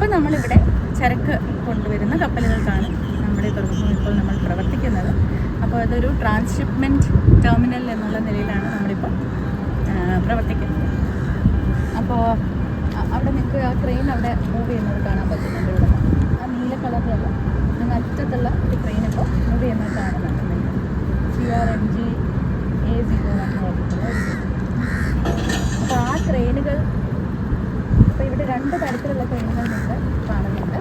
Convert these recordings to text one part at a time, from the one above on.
ഇപ്പം നമ്മളിവിടെ ചരക്ക് കൊണ്ടുവരുന്ന കപ്പലുകൾക്കാണ് നമ്മുടെ തുറമുഖം ഇപ്പോൾ നമ്മൾ പ്രവർത്തിക്കുന്നത്. അപ്പോൾ അതൊരു ട്രാൻസ്ഷിപ്മെന്റ് ടെർമിനൽ എന്നുള്ള നിലയിലാണ് നമ്മളിപ്പോൾ പ്രവർത്തിക്കുന്നത്. അപ്പോൾ അവിടെ നിങ്ങൾക്ക് ആ ട്രെയിൻ അവിടെ മൂവ് ചെയ്യുന്നത് കാണാൻ പറ്റുന്നുണ്ട് ഇവിടെ. ആ നീല കളറിലുള്ള അങ്ങ് അറ്റത്തുള്ള ഒരു ട്രെയിൻ ഇപ്പോൾ മൂവ് ചെയ്യുന്നത് കാണുന്നുണ്ട് C R M G A zero അപ്പോൾ ആ ട്രെയിനുകൾ ഇപ്പോൾ ഇവിടെ രണ്ട് തരത്തിലുള്ള ട്രെയിനുകൾ നിങ്ങൾക്ക് കാണുന്നുണ്ട്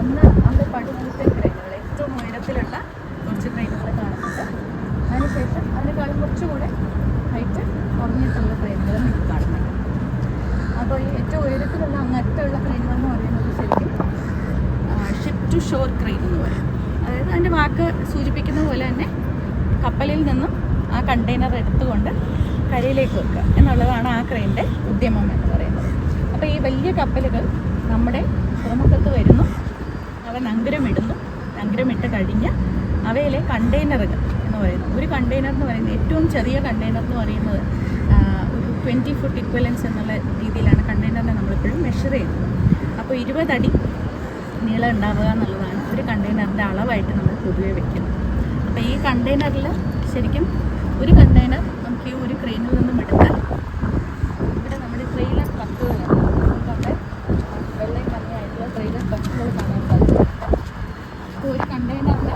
ഒന്ന് അവിടെ പടിഞ്ഞത്തെ ട്രെയിനുകൾ ഏറ്റവും ഉയരത്തിലുള്ള കുറച്ച് ട്രെയിനുകൾ കാണുന്നുണ്ട് അതിനുശേഷം അതിനേക്കാളും കുറച്ചുകൂടെ ഹൈറ്റ് കുറഞ്ഞിട്ടുള്ള ട്രെയിനുകൾ നിങ്ങൾക്ക് കാണുന്നുണ്ട് അപ്പോൾ ഈ ഏറ്റവും ഉയരത്തിലുള്ള അങ്ങറ്റമുള്ള ട്രെയിനുകൾ എന്ന് പറയുന്നത് ശരിക്കും ഷിപ്പ് ടു ഷോർ ക്രെയിൻ എന്ന് പറയും. അതായത് അതിന്റെ വാക്ക് സൂചിപ്പിക്കുന്ന പോലെ തന്നെ കപ്പലിൽ നിന്നും ആ കണ്ടെയ്നർ എടുത്തുകൊണ്ട് കരയിലേക്ക് വെക്കുക എന്നുള്ളതാണ് ആ ക്രെയിന്റെ ഉദ്യമം എന്ന് പറയുന്നത്. അപ്പോൾ ഈ വലിയ കപ്പലുകൾ നമ്മുടെ തുറമുഖത്ത് വരുന്നു അവ നങ്കുരമിടുന്നു നങ്കുരമിട്ട് കഴിഞ്ഞ് അവയിലെ കണ്ടെയ്നറുകൾ എന്ന് പറയുന്നത്. ഒരു കണ്ടെയ്നർ എന്ന് പറയുന്നത് ഏറ്റവും ചെറിയ കണ്ടെയ്നർ എന്ന് പറയുന്നത് ഒരു ട്വന്റി ഫുട്ട് ഇക്വലൻസ് എന്നുള്ള രീതിയിലാണ് കണ്ടെയ്നറിനെ നമ്മളിപ്പോഴും മെഷർ ചെയ്യുന്നത്. അപ്പോൾ ഇരുപതടി നീളം ഉണ്ടാവുക എന്നുള്ളതാണ്. ഒരു കണ്ടെയ്നറിന്റെ അളവായിട്ട് നമ്മൾ പൊതുവെ വെക്കുന്നത് അപ്പോൾ ഈ കണ്ടെയ്നറിൽ ശരിക്കും ഒരു കണ്ടെയ്നർ നമുക്ക് ഈ ഒരു ക്രെയിനിൽ നിന്നും എടുത്താൽ ഇവിടെ നമ്മുടെ ട്രെയിലർ ട്രക്കുകളുണ്ട് നമുക്കവിടെ വെള്ളയും മഞ്ഞയായിട്ടുള്ള ട്രെയിലർ ട്രക്കുകൾ കാണാൻ സാധിക്കും അപ്പോൾ ഒരു കണ്ടെയ്നറിൽ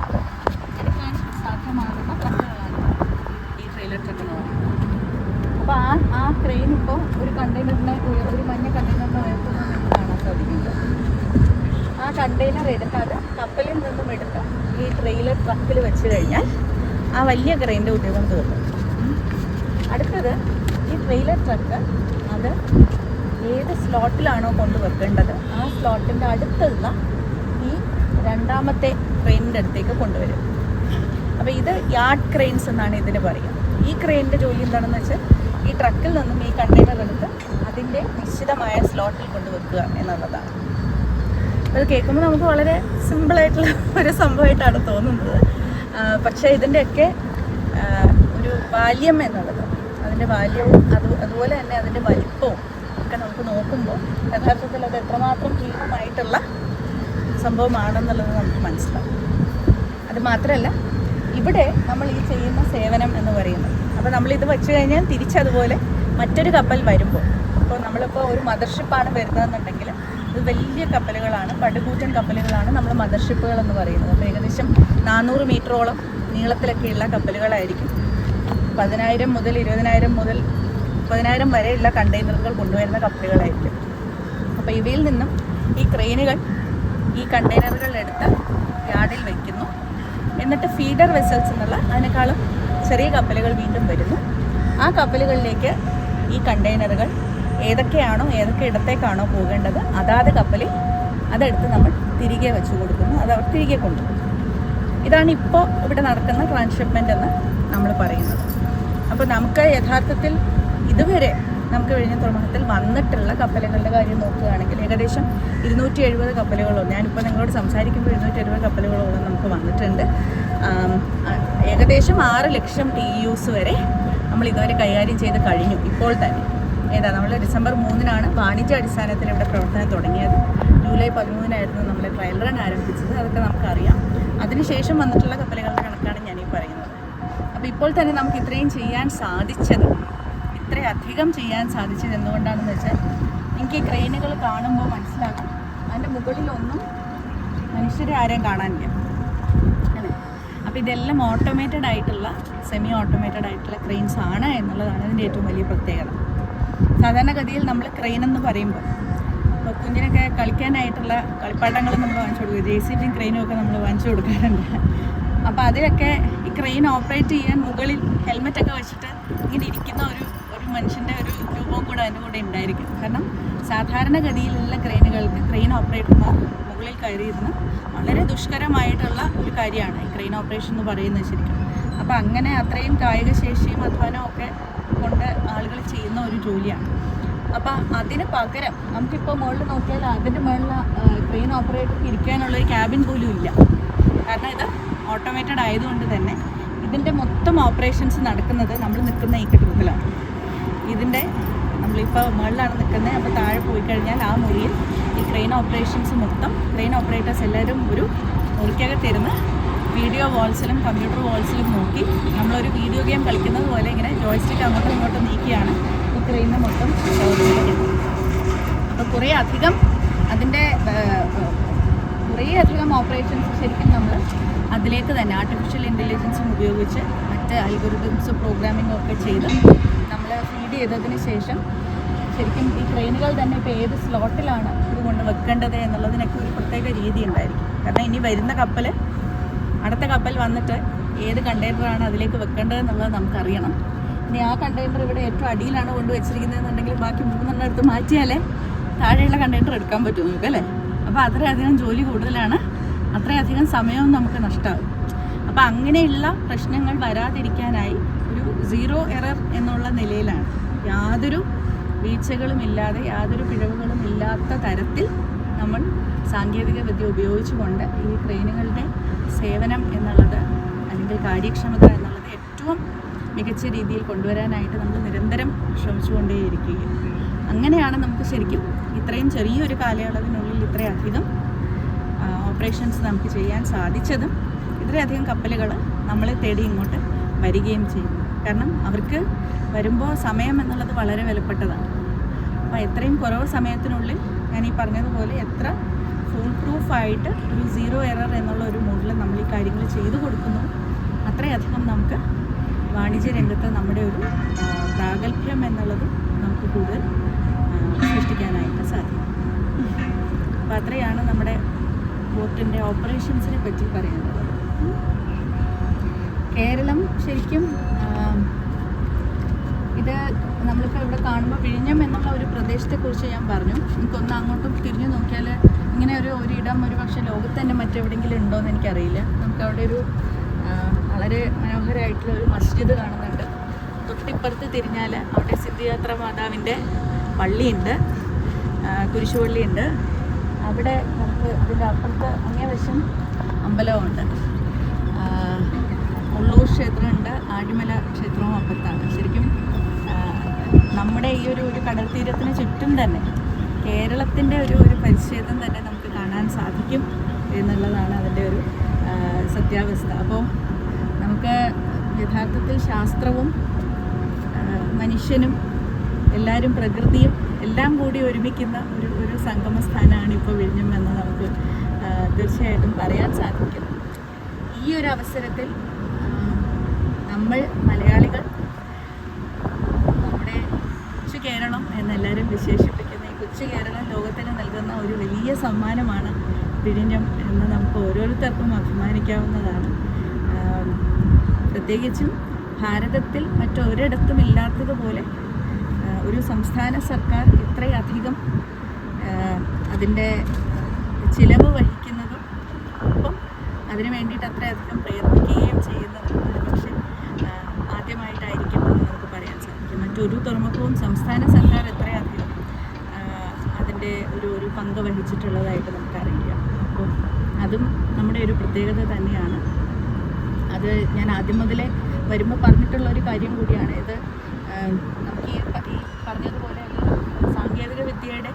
എടുക്കാൻ സാധ്യമാകുന്ന ട്രക്കുകളാണ് ഈ ട്രെയിലർ ട്രക്ക് എന്ന് പറയുന്നത് അപ്പോൾ ആ ആ ക്രെയിൻ ഇപ്പോൾ ഒരു കണ്ടെയ്നറിനെ ഉയർ- ഒരു മഞ്ഞ കണ്ടെയ്നറിനെ ഉയർത്തുന്നത് നമുക്ക് കാണാൻ സാധിക്കുന്നുണ്ട് ആ കണ്ടെയ്നർ എടുത്ത് അത് കപ്പലിൽ നിന്നും എടുത്ത് ഈ ട്രക്കിൽ വെച്ച് കഴിഞ്ഞാൽ ആ വലിയ ക്രെയിന്റെ ഉപയോഗം തീർന്നു. അടുത്തത് ഈ ട്രെയിലർ ട്രക്ക് അത് ഏത് സ്ലോട്ടിലാണോ കൊണ്ടുവെക്കേണ്ടത് ആ സ്ലോട്ടിന്റെ അടുത്തുള്ള ഈ രണ്ടാമത്തെ ട്രെയിനിന്റെ അടുത്തേക്ക് കൊണ്ടുവരും. അപ്പോൾ ഇത് യാർഡ് ക്രെയിൻസ് എന്നാണ് ഇതിന് പറയുക. ഈ ക്രെയിനിന്റെ ജോലി എന്താണെന്ന് വെച്ചാൽ ഈ ട്രക്കിൽ നിന്നും ഈ കണ്ടെയ്നർ എടുത്ത് അതിന്റെ നിശ്ചിതമായ സ്ലോട്ടിൽ കൊണ്ടുവെക്കുക എന്നുള്ളതാണ്. അത് കേൾക്കുമ്പോൾ നമുക്ക് വളരെ സിമ്പിളായിട്ടുള്ള ഒരു സംഭവമായിട്ടാണ് തോന്നുന്നത്. പക്ഷേ ഇതിന്റെയൊക്കെ ഒരു ബാല്യം എന്നുള്ളത് അതിന്റെ ബാല്യവും അത് അതുപോലെ തന്നെ അതിന്റെ വലിപ്പവും ഒക്കെ നമുക്ക് നോക്കുമ്പോൾ യഥാർത്ഥത്തിൽ അത് എത്രമാത്രം ഭീമമായിട്ടുള്ള സംഭവമാണെന്നുള്ളത് നമുക്ക് മനസ്സിലാവും. അത് മാത്രമല്ല ഇവിടെ നമ്മൾ ഈ ചെയ്യുന്ന സേവനം എന്ന് പറയുന്നത് അപ്പോൾ നമ്മളിത് വെച്ച് കഴിഞ്ഞാൽ തിരിച്ചതുപോലെ മറ്റൊരു കപ്പൽ വരുമ്പോൾ ഇപ്പോൾ നമ്മളിപ്പോൾ ഒരു മദർഷിപ്പാണ് വരുന്നതെന്നുണ്ടെങ്കിൽ വലിയ കപ്പലുകളാണ് പടുകൂറ്റൻ കപ്പലുകളാണ് നമ്മൾ മദർഷിപ്പുകൾ എന്ന് പറയുന്നത്. അപ്പോൾ ഏകദേശം നാനൂറ് മീറ്ററോളം നീളത്തിലൊക്കെയുള്ള കപ്പലുകളായിരിക്കും. പതിനായിരം മുതൽ ഇരുപതിനായിരം മുതൽ മുപ്പതിനായിരം വരെയുള്ള കണ്ടെയ്നറുകൾ കൊണ്ടുവരുന്ന കപ്പലുകളായിരിക്കും. അപ്പോൾ ഇവയിൽ നിന്നും ഈ ക്രെയിനുകൾ ഈ കണ്ടെയ്നറുകൾ എടുത്ത് യാർഡിൽ വയ്ക്കുന്നു എന്നിട്ട് ഫീഡർ വെസൽസ് എന്നുള്ള അതിനേക്കാളും ചെറിയ കപ്പലുകൾ വീണ്ടും വരുന്നു. ആ കപ്പലുകളിലേക്ക് ഈ കണ്ടെയ്നറുകൾ ഏതൊക്കെയാണോ ഏതൊക്കെ ഇടത്തേക്കാണോ പോകേണ്ടത് അതാത് കപ്പലിൽ അതെടുത്ത് നമ്മൾ തിരികെ വെച്ച് കൊടുക്കുന്നു. അത് അവർ തിരികെ കൊണ്ടുപോകും. ഇതാണ് ഇപ്പോൾ ഇവിടെ നടക്കുന്ന ട്രാൻസ്ഷിപ്മെന്റ് എന്ന് നമ്മൾ പറയുന്നത്. അപ്പോൾ നമുക്ക് യഥാർത്ഥത്തിൽ ഇതുവരെ നമുക്ക് കഴിഞ്ഞ തുറമുഖത്തിൽ വന്നിട്ടുള്ള കപ്പലുകളുടെ കാര്യം നോക്കുകയാണെങ്കിൽ ഏകദേശം ഇരുന്നൂറ്റി എഴുപത് കപ്പലുകളോളം ഞാനിപ്പോൾ നിങ്ങളോട് സംസാരിക്കുമ്പോൾ ഇരുന്നൂറ്റി എഴുപത് കപ്പലുകളോളം നമുക്ക് വന്നിട്ടുണ്ട്. ഏകദേശം ആറ് ലക്ഷം ടി യൂസ് വരെ നമ്മൾ ഇതുവരെ കൈകാര്യം ചെയ്ത് കഴിഞ്ഞു. ഇപ്പോൾ തന്നെ. ഏതാ നമ്മൾ ഡിസംബർ മൂന്നിനാണ് വാണിജ്യ അടിസ്ഥാനത്തിൽ ഇവിടെ പ്രവർത്തനം തുടങ്ങിയത്. ജൂലൈ പതിമൂന്നിനായിരുന്നു നമ്മൾ ട്രയൽ റൺ ആരംഭിച്ചത് അതൊക്കെ നമുക്കറിയാം. അതിനുശേഷം വന്നിട്ടുള്ള കപ്പലുകളുടെ കണക്കാണ് ഞാനീ പറയുന്നത്. അപ്പോൾ ഇപ്പോൾ തന്നെ നമുക്ക് ഇത്രയും ചെയ്യാൻ സാധിച്ചത് ഇത്രയധികം ചെയ്യാൻ സാധിച്ചത് എന്തുകൊണ്ടാണെന്ന് വെച്ചാൽ എനിക്ക് ക്രെയിനുകൾ കാണുമ്പോൾ മനസ്സിലാക്കും അതിന്റെ മുകളിലൊന്നും മനുഷ്യരെ ആരെയും കാണാനില്ല. അല്ലേ? അപ്പോൾ ഇതെല്ലാം ഓട്ടോമേറ്റഡ് ആയിട്ടുള്ള സെമി ഓട്ടോമേറ്റഡ് ആയിട്ടുള്ള ക്രെയിൻസ് ആണ് എന്നുള്ളതാണ് ഇതിന്റെ ഏറ്റവും വലിയ പ്രത്യേകത. സാധാരണഗതിയിൽ നമ്മൾ ക്രെയിൻ എന്ന് പറയുമ്പോൾ ഇപ്പോൾ കുഞ്ഞിനൊക്കെ കളിക്കാനായിട്ടുള്ള കളിപ്പാട്ടങ്ങൾ നമ്മൾ വാങ്ങിച്ചു കൊടുക്കുക ജെ സി ബിയും ക്രെയിനും ഒക്കെ നമ്മൾ വാങ്ങിച്ചു കൊടുക്കാറുണ്ട്. അപ്പോൾ അതിലൊക്കെ ഈ ക്രെയിൻ ഓപ്പറേറ്റ് ചെയ്യാൻ മുകളിൽ ഹെൽമെറ്റൊക്കെ വെച്ചിട്ട് ഇങ്ങനെ ഇരിക്കുന്ന ഒരു ഒരു മനുഷ്യന്റെ ഒരു രൂപവും കൂടെ അതിന്റെ കൂടെ ഉണ്ടായിരിക്കും. കാരണം സാധാരണഗതിയിലുള്ള ക്രെയിനുകൾക്ക് ക്രെയിൻ ഓപ്പറേറ്റർമാർ മുകളിൽ കയറിയിരുന്ന് വളരെ ദുഷ്കരമായിട്ടുള്ള ഒരു കാര്യമാണ് ഈ ക്രെയിൻ ഓപ്പറേഷൻ എന്ന് പറയുന്നത് ശരിക്കും. അപ്പോൾ അങ്ങനെ അത്രയും കായിക ശേഷിയും അധ്വാനവും ഒക്കെ കൊണ്ട് ആളുകൾ ചെയ്യുന്ന ഒരു ജോലിയാണ്. അപ്പം അതിന് പകരം നമുക്കിപ്പോൾ മുകളിൽ നോക്കിയാൽ അതിന്റെ മുകളിൽ ക്രെയിൻ ഓപ്പറേറ്റർക്ക് ഇരിക്കാനുള്ള ഒരു ക്യാബിൻ പോലും ഇല്ല. കാരണം ഇത് ഓട്ടോമേറ്റഡ് ആയതുകൊണ്ട് തന്നെ ഇതിന്റെ മൊത്തം ഓപ്പറേഷൻസ് നടക്കുന്നത് നമ്മൾ നിൽക്കുന്ന ഈ കെട്ടിടത്തിലാണ് ഇതിന്റെ നമ്മളിപ്പോൾ മുകളിലാണ് നിൽക്കുന്നത്. അപ്പോൾ താഴെ പോയി കഴിഞ്ഞാൽ ആ മുറിയിൽ ഈ ക്രെയിൻ ഓപ്പറേഷൻസ് മൊത്തം ക്രെയിൻ ഓപ്പറേറ്റേഴ്സ് എല്ലാവരും ഒരു മുറിക്കകത്തിരുന്ന് വീഡിയോ വാൾസിലും കമ്പ്യൂട്ടർ വാൾസിലും നോക്കി നമ്മളൊരു വീഡിയോ ഗെയിം കളിക്കുന്നത് പോലെ ഇങ്ങനെ ജോയ്സ്റ്റിക്ക് അങ്ങോട്ടും ഇങ്ങോട്ടും നീക്കിയാണ് ക്രെയിനെ മൊത്തം അപ്പോൾ കുറേ അധികം അതിന്റെ കുറേ അധികം ഓപ്പറേഷൻസ് ശരിക്കും നമ്മൾ അതിലേക്ക് തന്നെ ആർട്ടിഫിഷ്യൽ ഇന്റലിജൻസും ഉപയോഗിച്ച് മറ്റ് അൽഗോറിതംസ് പ്രോഗ്രാമിംഗ് ഒക്കെ ചെയ്ത് നമ്മൾ ഫീഡ് ചെയ്തതിന് ശേഷം ശരിക്കും ഈ ട്രെയിനുകൾ തന്നെ ഇപ്പോൾ ഏത് സ്ലോട്ടിലാണ് ഇത് കൊണ്ട് വെക്കേണ്ടത് എന്നുള്ളതിനൊക്കെ ഒരു പ്രത്യേക രീതി ഉണ്ടായിരിക്കും. കാരണം ഇനി വരുന്ന കപ്പൽ അടുത്ത കപ്പൽ വന്നിട്ട് ഏത് കണ്ടെയ്നറാണ് അതിലേക്ക് വെക്കേണ്ടത് എന്നുള്ളത് നമുക്കറിയണം. ഇനി ആ കണ്ടെയ്നർ ഇവിടെ ഏറ്റവും അടിയിലാണ് കൊണ്ട് വെച്ചിരിക്കുന്നതെന്നുണ്ടെങ്കിൽ ബാക്കി മൂന്നെണ്ണം എടുത്ത് മാറ്റിയാലേ താഴെയുള്ള കണ്ടെയ്നർ എടുക്കാൻ പറ്റും നമുക്ക് അല്ലേ? അപ്പോൾ അത്രയധികം ജോലി കൂടുതലാണ്. അത്രയധികം സമയവും നമുക്ക് നഷ്ടമാകും അപ്പോൾ അങ്ങനെയുള്ള പ്രശ്നങ്ങൾ വരാതിരിക്കാനായി ഒരു സീറോ എറർ എന്നുള്ള നിലയിലാണ്. യാതൊരു വീഴ്ചകളും ഇല്ലാതെ യാതൊരു പിഴവുകളും ഇല്ലാത്ത തരത്തിൽ നമ്മൾ സാങ്കേതിക വിദ്യ ഉപയോഗിച്ചുകൊണ്ട് ഈ ട്രെയിനുകളുടെ സേവനം എന്നുള്ളത് അല്ലെങ്കിൽ കാര്യക്ഷമത എന്നുള്ളത് ഏറ്റവും മികച്ച രീതിയിൽ കൊണ്ടുവരാനായിട്ട് നമ്മൾ നിരന്തരം ശ്രമിച്ചുകൊണ്ടേയിരിക്കുകയും അങ്ങനെയാണ് നമുക്ക് ശരിക്കും ഇത്രയും ചെറിയൊരു കാലയളവിനുള്ളിൽ ഇത്രയധികം ഓപ്പറേഷൻസ് നമുക്ക് ചെയ്യാൻ സാധിച്ചതും ഇത്രയധികം കപ്പലുകൾ നമ്മളെ തേടി ഇങ്ങോട്ട് വരികയും ചെയ്യും കാരണം അവർക്ക് വരുമ്പോൾ സമയം എന്നുള്ളത് വളരെ വിലപ്പെട്ടതാണ്. അപ്പോൾ എത്രയും കുറവ് സമയത്തിനുള്ളിൽ ഞാൻ ഈ പറഞ്ഞതുപോലെ എത്ര ഫുൾ പ്രൂഫായിട്ട് ഒരു സീറോ എറർ എന്നുള്ള ഒരു മോഡിൽ നമ്മൾ ഈ കാര്യങ്ങൾ ചെയ്തു കൊടുക്കുന്നു. അത്രയധികം നമുക്ക് വാണിജ്യ രംഗത്ത് നമ്മുടെ ഒരു പ്രാഗൽഭ്യം എന്നുള്ളത് നമുക്ക് കൂടുതൽ സൃഷ്ടിക്കാനായിട്ട് സാധിക്കും. അപ്പോൾ അത്രയാണ് നമ്മുടെ ബോട്ടിന്റെ ഓപ്പറേഷൻസിനെ പറ്റി പറയുന്നത് കേരളം ശരിക്കും ഇത് നമ്മളിപ്പോൾ ഇവിടെ കാണുമ്പോൾ വിഴിഞ്ഞം എന്നുള്ള ഒരു പ്രദേശത്തെക്കുറിച്ച് ഞാൻ പറഞ്ഞു. എനിക്കൊന്ന് അങ്ങോട്ടും തിരിഞ്ഞു നോക്കിയാൽ ഇങ്ങനെ ഒരു ഒരിടം ഒരു പക്ഷേ ലോകത്ത് തന്നെ മറ്റെവിടെയെങ്കിലും ഉണ്ടോ എന്ന് എനിക്കറിയില്ല. നമുക്ക് അവിടെ ഒരു വളരെ മനോഹരമായിട്ടുള്ള ഒരു മസ്ജിദ് കാണുന്നുണ്ട്. തൊട്ടിപ്പുറത്ത് തിരിഞ്ഞാൽ അവിടെ സിദ്ധിയാത്ര മാതാവിന്റെ പള്ളിയുണ്ട് കുരിശുപള്ളിയുണ്ട്. അവിടെ നമുക്ക് അതിന്റെ അപ്പുറത്ത് അങ്ങേ വശം അമ്പലമുണ്ട് ഉള്ളൂർ ക്ഷേത്രമുണ്ട് ആടിമല ക്ഷേത്രവും അപ്പുറത്താണ്. നമ്മുടെ ഈ ഒരു ഒരു കടൽ തീരത്തിന് ചുറ്റും തന്നെ കേരളത്തിന്റെ ഒരു ഒരു പരിച്ഛേദം തന്നെ നമുക്ക് കാണാൻ സാധിക്കും എന്നുള്ളതാണ് അതിന്റെ ഒരു സത്യാവസ്ഥ. അപ്പോൾ നമുക്ക് യഥാർത്ഥത്തിൽ ശാസ്ത്രവും മനുഷ്യനും എല്ലാവരും പ്രകൃതിയും എല്ലാം കൂടി ഒരുമിക്കുന്ന ഒരു ഒരു സംഗമസ്ഥാനമാണ് ഇപ്പോൾ വിഴിഞ്ഞം എന്ന് നമുക്ക് തീർച്ചയായിട്ടും പറയാൻ സാധിക്കും. ഈ ഒരു അവസരത്തിൽ നമ്മൾ മലയാളികൾ കൊച്ചു കേരളം എന്നെല്ലാവരും വിശേഷിപ്പിക്കുന്ന ഈ കൊച്ചു കേരളം ലോകത്തിന് നൽകുന്ന ഒരു വലിയ സമ്മാനമാണ് വിഴിഞ്ഞം എന്ന് നമുക്ക് ഓരോരുത്തർക്കും അഭിമാനിക്കാവുന്നതാണ്. പ്രത്യേകിച്ചും ഭാരതത്തിൽ മറ്റൊരിടത്തും ഇല്ലാത്തതുപോലെ ഒരു സംസ്ഥാന സർക്കാർ ഇത്രയധികം അതിന്റെ ചിലവ് വഹിക്കുന്നതും ഒപ്പം അതിനു വേണ്ടിയിട്ട് അത്രയധികം പ്രയത്നിക്കുകയും ചെയ്യുന്നത് പക്ഷേ ആദ്യമായിട്ടായിരിക്കും എന്ന് നമുക്ക് പറയാൻ സാധിക്കും മറ്റൊരു തുറമുഖവും സംസ്ഥാന സർക്കാർ എത്രയധികം അതിന്റെ ഒരു ഒരു പങ്ക് വഹിച്ചിട്ടുള്ളതായിട്ട് നമുക്കറിയില്ല. അപ്പോൾ അതും നമ്മുടെ ഒരു പ്രത്യേകത തന്നെയാണ്. അത് ഞാൻ ആദ്യം മുതലേ വരുമ്പോൾ പറഞ്ഞിട്ടുള്ള ഒരു കാര്യം കൂടിയാണ്. ഇത് നമുക്ക് ഈ പറഞ്ഞതുപോലെ സാങ്കേതിക വിദ്യയുടെ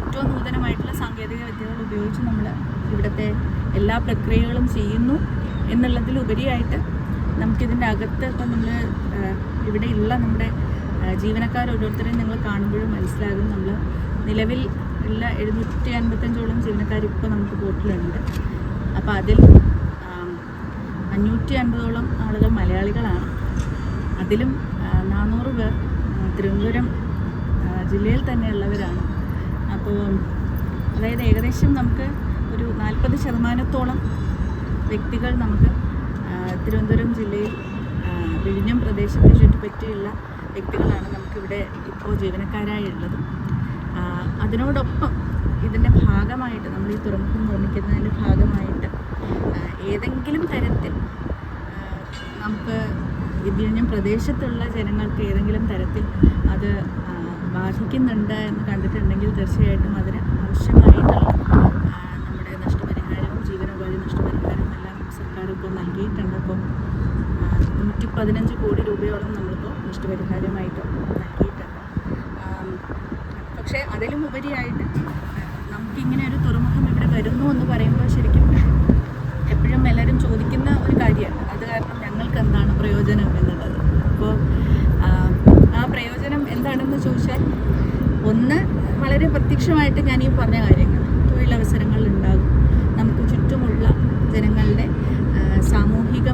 ഏറ്റവും നൂതനമായിട്ടുള്ള സാങ്കേതിക വിദ്യകൾ ഉപയോഗിച്ച് നമ്മൾ ഇവിടുത്തെ എല്ലാ പ്രക്രിയകളും ചെയ്യുന്നു എന്നുള്ളതിലുപരിയായിട്ട് നമുക്കിതിന്റെ അകത്ത് ഇപ്പം നമ്മൾ ഇവിടെയുള്ള നമ്മുടെ ജീവനക്കാർ ഓരോരുത്തരെയും നിങ്ങൾ കാണുമ്പോഴും മനസ്സിലാകും. നമ്മൾ നിലവിൽ ഉള്ള എഴുന്നൂറ്റി അൻപത്തഞ്ചോളം ജീവനക്കാർ ഇപ്പോൾ നമുക്ക് ബോട്ടിലുണ്ട്. അപ്പോൾ അതിൽ അഞ്ഞൂറ്റി അൻപതോളം ആളുകൾ മലയാളികളാണ്. അതിലും നാനൂറ് പേർ തിരുവനന്തപുരം ജില്ലയിൽ തന്നെയുള്ളവരാണ്. അപ്പോൾ അതായത് ഏകദേശം നമുക്ക് ഒരു നാൽപ്പത് ശതമാനത്തോളം വ്യക്തികൾ നമുക്ക് തിരുവനന്തപുരം ജില്ലയിൽ വിഴിഞ്ഞം പ്രദേശത്തെ ചുറ്റിപ്പറ്റിയുള്ള വ്യക്തികളാണ് നമുക്കിവിടെ ഇപ്പോൾ ജീവനക്കാരായി ഉള്ളത് ആ, അതിനോടൊപ്പം ഇതിന്റെ ഭാഗമായിട്ട് നമ്മൾ ഈ തുറമുഖം നിർമ്മിക്കുന്നതിന്റെ ഭാഗമായിട്ട് ഏതെങ്കിലും തരത്തിൽ നമുക്ക് വിഴിഞ്ഞം പ്രദേശത്തുള്ള ജനങ്ങൾക്ക് ഏതെങ്കിലും തരത്തിൽ അത് ബാധിക്കുന്നുണ്ട് എന്ന് കണ്ടിട്ടുണ്ടെങ്കിൽ തീർച്ചയായിട്ടും അതിന് ആവശ്യമായിട്ടുള്ള ആ, നമ്മുടെ നഷ്ടപരിഹാരവും ജീവനോപാധി ഇപ്പോൾ നൽകിയിട്ടുണ്ട്. അപ്പം നൂറ്റി പതിനഞ്ച് കോടി രൂപയോളം നമ്മളിപ്പോൾ നഷ്ടപരിഹാരമായിട്ട് നൽകിയിട്ടുണ്ട്. പക്ഷേ അതിലും ഉപരിയായിട്ട് നമുക്കിങ്ങനെ ഒരു തുറമുഖം ഇവിടെ വരുന്നു എന്ന് പറയുമ്പോൾ ശരിക്കും എപ്പോഴും എല്ലാവരും ചോദിക്കുന്ന ഒരു കാര്യമാണ്. അത് കാരണം ഞങ്ങൾക്ക് എന്താണ് പ്രയോജനം എന്നുള്ളത്. അപ്പോൾ ആ പ്രയോജനം എന്താണെന്ന് ചോദിച്ചാൽ ഒന്ന് വളരെ പ്രത്യക്ഷമായിട്ട് ഞാൻ ഈ പറഞ്ഞ കാര്യങ്ങൾ തൊഴിലവസരങ്ങൾ ഉണ്ടാകും. നമുക്ക് ചുറ്റുമുള്ള ജനങ്ങളുടെ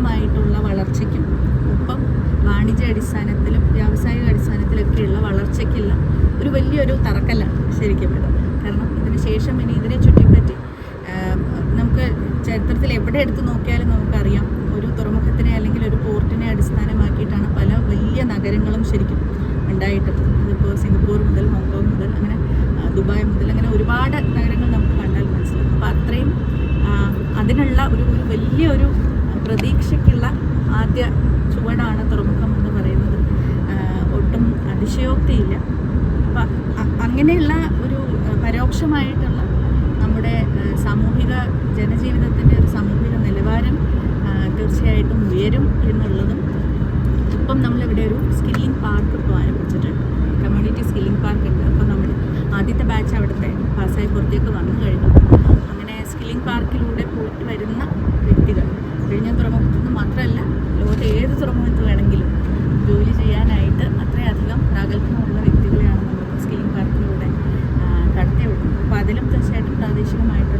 ആ, സാമൂഹികമായിട്ടുള്ള വളർച്ചയ്ക്കും ഒപ്പം വാണിജ്യ അടിസ്ഥാനത്തിലും വ്യാവസായിക അടിസ്ഥാനത്തിലൊക്കെയുള്ള വളർച്ചയ്ക്കുള്ള ഒരു വലിയൊരു തറക്കല്ലാണ് ശരിക്കും ഇത് കാരണം ഇതിന് ശേഷം ഇനി ഇതിനെ ചുറ്റിപ്പറ്റി നമുക്ക് ചരിത്രത്തിൽ എവിടെ എടുത്ത് നോക്കിയാലും നമുക്കറിയാം. ഒരു തുറമുഖത്തിനെ അല്ലെങ്കിൽ ഒരു പോർട്ടിനെ അടിസ്ഥാനമാക്കിയിട്ടാണ് പല വലിയ നഗരങ്ങളും ശരിക്കും ഉണ്ടായിട്ടുള്ളത്. ഇതിപ്പോൾ സിംഗപ്പൂർ മുതൽ ഹോങ്കോങ് മുതൽ അങ്ങനെ ദുബായ് മുതൽ അങ്ങനെ ഒരുപാട് നഗരങ്ങൾ നമുക്ക് കണ്ടാൽ മനസ്സിലാക്കും അപ്പോൾ അത്രയും അതിനുള്ള ഒരു ഒരു വലിയൊരു പ്രതീക്ഷയ്ക്കുള്ള ആദ്യ ചുവടാണ് തുറമുഖം എന്ന് പറയുന്നത്. ഒട്ടും അതിശയോക്തിയില്ല. അപ്പം അങ്ങനെയുള്ള ഒരു പരോക്ഷമായിട്ടുള്ള നമ്മുടെ സാമൂഹിക ജനജീവിതത്തിന്റെ ഒരു സാമൂഹിക നിലവാരം തീർച്ചയായിട്ടും ഉയരും എന്നുള്ളതും ഇപ്പം നമ്മളിവിടെ ഒരു സ്കില്ലിംഗ് പാർക്ക് ഇപ്പോൾ ആരംഭിച്ചിട്ടുണ്ട് കമ്മ്യൂണിറ്റി സ്കില്ലിംഗ് പാർക്ക് ഉണ്ട്. അപ്പം നമ്മൾ ആദ്യത്തെ ബാച്ച് അവിടുത്തെ പാസ്സായി പുറത്തേക്ക് വന്നു കഴിഞ്ഞു. അങ്ങനെ സ്കില്ലിംഗ് പാർക്കിലൂടെ പോയിട്ട് വരുന്ന വ്യക്തികൾ വിഴിഞ്ഞം തുറമുഖത്ത് നിന്ന് മാത്രമല്ല ലോകത്തെ ഏത് തുറമുഖത്ത് വേണമെങ്കിലും ജോലി ചെയ്യാനായിട്ട് അത്രയധികം പ്രാഗൽഭ്യമുള്ള വ്യക്തികളെയാണ് നമ്മൾ സ്കില്ലിംഗ് പാർക്കിലൂടെ കടത്തി വിടുന്നത് അപ്പോൾ അതിലും തീർച്ചയായിട്ടും പ്രാദേശികമായിട്ടുള്ള